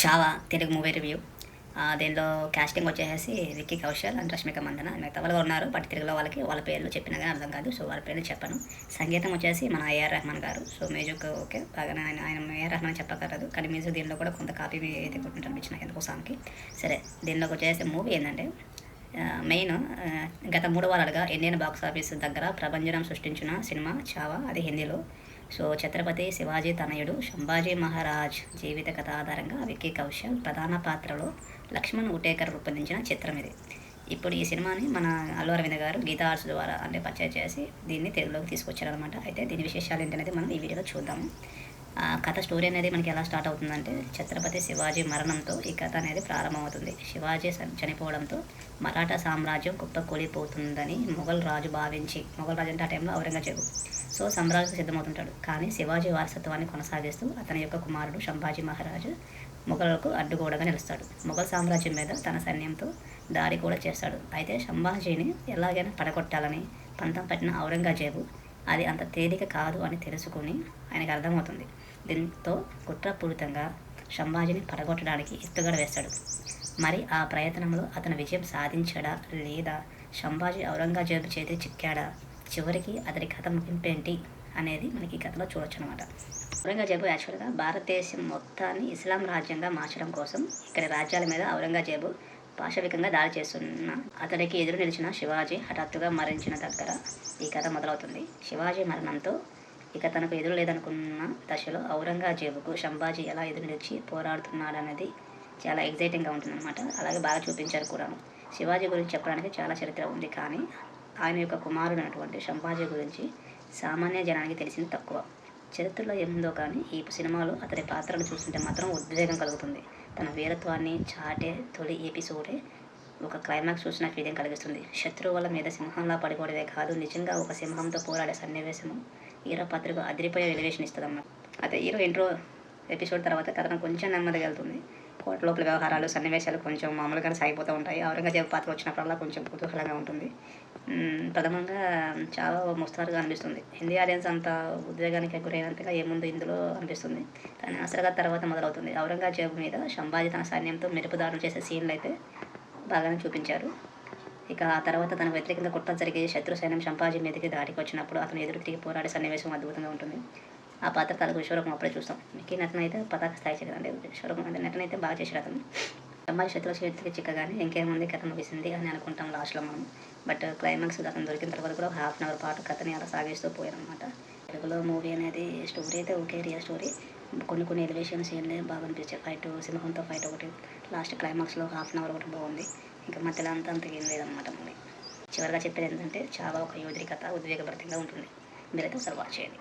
Chhaava Telugu movie review. దీనిలో casting వచ్చేసి Vicky Kaushal and Rashmika Mandanna. మిగతా వాళ్ళు ఉన్నారు బట్ తెలుగులో వాళ్ళకి వాళ్ళ పేర్లు చెప్పినా కానీ అర్థం కాదు. సో వాళ్ళ పేర్లు చెప్పను. సంగీతం వచ్చేసి మన ఏఆర్ రెహమాన్ గారు. సో మ్యూజిక్ ఓకే బాగానే ఆయన ఆయన ఏఆర్ రెహమాన్ చెప్పగలదు కానీ మ్యూజిక్ దీనిలో కూడా కొంత కాపీ అయితే కొట్టినట్టు అనిపించిన ఎందుకో సాంగ్కి. సరే దీనిలోకి వచ్చేసి మూవీ ఏంటంటే మెయిన్ గత మూడు వారాలుగా ఇండియన్ బాక్స్ ఆఫీస్ దగ్గర ప్రభంజనం సృష్టించిన సినిమా చావా అది హిందీలో. సో ఛత్రపతి శివాజీ తనయుడు శంభాజీ మహారాజ్ జీవిత కథ ఆధారంగా విక్కీ కౌశల్ ప్రధాన పాత్రలో లక్ష్మణ్ ఉటేకర్ రూపొందించిన చిత్రం ఇది. ఇప్పుడు ఈ సినిమాని మన అల్లు అరవింద్ గారు గీతా ఆర్ట్స్ ద్వారా అంటే పర్చేజ్ చేసి దీన్ని తెలుగులోకి తీసుకొచ్చారనమాట అయితే దీని విశేషాలు ఏంటనేది మనం ఈ వీడియోలో చూద్దాము. కథ స్టోరీ అనేది మనకి ఎలా స్టార్ట్ అవుతుందంటే ఛత్రపతి శివాజీ మరణంతో ఈ కథ అనేది ప్రారంభమవుతుంది. శివాజీ చనిపోవడంతో మరాఠా సామ్రాజ్యం కుప్పకూలిపోతుందని మొఘల్ రాజు భావించి మొఘల్ రాజు అంటే ఆ టైంలో ఔరంగజేబు. సో సామ్రాజ్యం సిద్ధమవుతుంటాడు. కానీ శివాజీ వారసత్వాన్ని కొనసాగిస్తూ అతని యొక్క కుమారుడు శంభాజీ మహారాజు మొఘలకు అడ్డుగోడగా నిలుస్తాడు. మొఘల్ సామ్రాజ్యం మీద తన సైన్యంతో దాడి కూడా చేస్తాడు. అయితే సంభాజీని ఎలాగైనా పడగొట్టాలని పంతం పట్టిన ఔరంగజేబు అది అంత తేలిక కాదు అని తెలుసుకుని ఆయనకు అర్థమవుతుంది. దీంతో కుట్రపూరితంగా సంభాజీని పడగొట్టడానికి ఎత్తుగడ వేస్తాడు. మరి ఆ ప్రయత్నంలో అతను విజయం సాధించాడా లేదా సంభాజీ ఔరంగజేబు చేతి చిక్కాడా? చివరికి అతడి కథ ముగింపేంటి అనేది మనకి ఈ కథలో చూడొచ్చు అనమాట ఔరంగజేబు యాక్చువల్గా భారతదేశం మొత్తాన్ని ఇస్లాం రాజ్యంగా మార్చడం కోసం ఇక్కడి రాజ్యాల మీద ఔరంగజేబు పాశవికంగా దాడి చేస్తున్న అతడికి ఎదురు నిలిచిన శివాజీ హఠాత్తుగా మరణించిన దగ్గర ఈ కథ మొదలవుతుంది. శివాజీ మరణంతో ఇక తనకు ఎదురు లేదనుకున్న దశలో ఔరంగజేబుకు శంభాజీ ఎలా ఎదురు నిలిచి పోరాడుతున్నాడనేది చాలా ఎగ్జైటింగ్గా ఉంటుందన్నమాట. అలాగే బాగా చూపించారు కూడాను. శివాజీ గురించి చెప్పడానికి చాలా చరిత్ర ఉంది కానీ ఆయన యొక్క కుమారుడు అయినటువంటి శంభాజీ గురించి సామాన్య జనానికి తెలిసింది తక్కువ. చరిత్రలో ఏముందో కానీ ఈ సినిమాలో అతని పాత్రను చూస్తుంటే మాత్రం ఉద్వేగం కలుగుతుంది. తన వీరత్వాన్ని చాటే తొలి ఎపిసోడే ఒక క్లైమాక్స్ చూసిన ఫీలింగ్ కలిగిస్తుంది. శత్రువుల మీద సింహంలా పడిపోవడమే కాదు నిజంగా ఒక సింహంతో పోరాడే సన్నివేశము హీరో పాత్రకు అదిరిపోయే ఎలివేషన్ ఇస్తుందన్నమాట. అయితే హీరో ఇంట్రో ఎపిసోడ్ తర్వాత కథనం కొంచెం నెమ్మదిగా వెళ్తుంది. కోట లోపల వ్యవహారాలు సన్నివేశాలు కొంచెం మామూలుగానే సాగిపోతూ ఉంటాయి. ఔరంగజేబు పాత్ర వచ్చినప్పుడల్లా కొంచెం కుతూహలంగా ఉంటుంది. ప్రథమంగా చాలా ముస్తారుగా అనిపిస్తుంది. హిందీ ఆడియన్స్ అంత ఉద్వేగానికి గురైనంతగా ఏముంది ఇందులో అనిపిస్తుంది. కానీ అసలుగా తర్వాత మొదలవుతుంది. ఔరంగజేబు మీద శంభాజీ తన సైన్యంతో మెరుపుదారులు చేసే సీన్లు అయితే బాగానే చూపించారు. ఇక ఆ తర్వాత తన వ్యతిరేకంగా కుట్ర జరిగే శత్రు సైన్యం సంపాజీ మీదకి దాడికి వచ్చినప్పుడు అతను ఎదురు తిరిగి పోరాడే సన్నివేశం అద్భుతంగా ఉంటుంది. ఆ పాత్ర తనకు విశ్వరూపం అప్పుడే చూస్తాం. మిక్కీ నటన అయితే పతాక స్థాయి చేయడం విశ్వరూపం అంటే నటన అయితే బాగా చేశారు అతను. శంభాజీ శత్రువు చేతికి చిక్కగానే ఇంకేముంది కథ ముగిసింది అని అనుకుంటాం లాస్ట్లో మనం. బట్ క్లైమాక్స్ అతను దొరికిన తర్వాత కూడా హాఫ్ అన్ అవర్ పాటు కథని అలా సాగిస్తూ పోయారనమాట తెలుగులో మూవీ అనేది స్టోరీ అయితే ఓకే రియల్ స్టోరీ. కొన్ని కొన్ని ఎలివేషన్ సీన్లే బాగా అనిపించాయి. ఫైట్ సింహంతో ఫైట్ ఒకటి. లాస్ట్ క్లైమాక్స్లో హాఫ్ అన్ అవర్ ఒకటి బాగుంది. ఇంకా మధ్యలో అంత అంత ఏం లేదన్నమాట మూవీ. చివరిగా చెప్పేది ఏంటంటే చాలా ఒక యోధుడి ఉద్వేగభరితంగా ఉంటుంది. మీరైతే ఒకసారి వాచ్ చేయండి.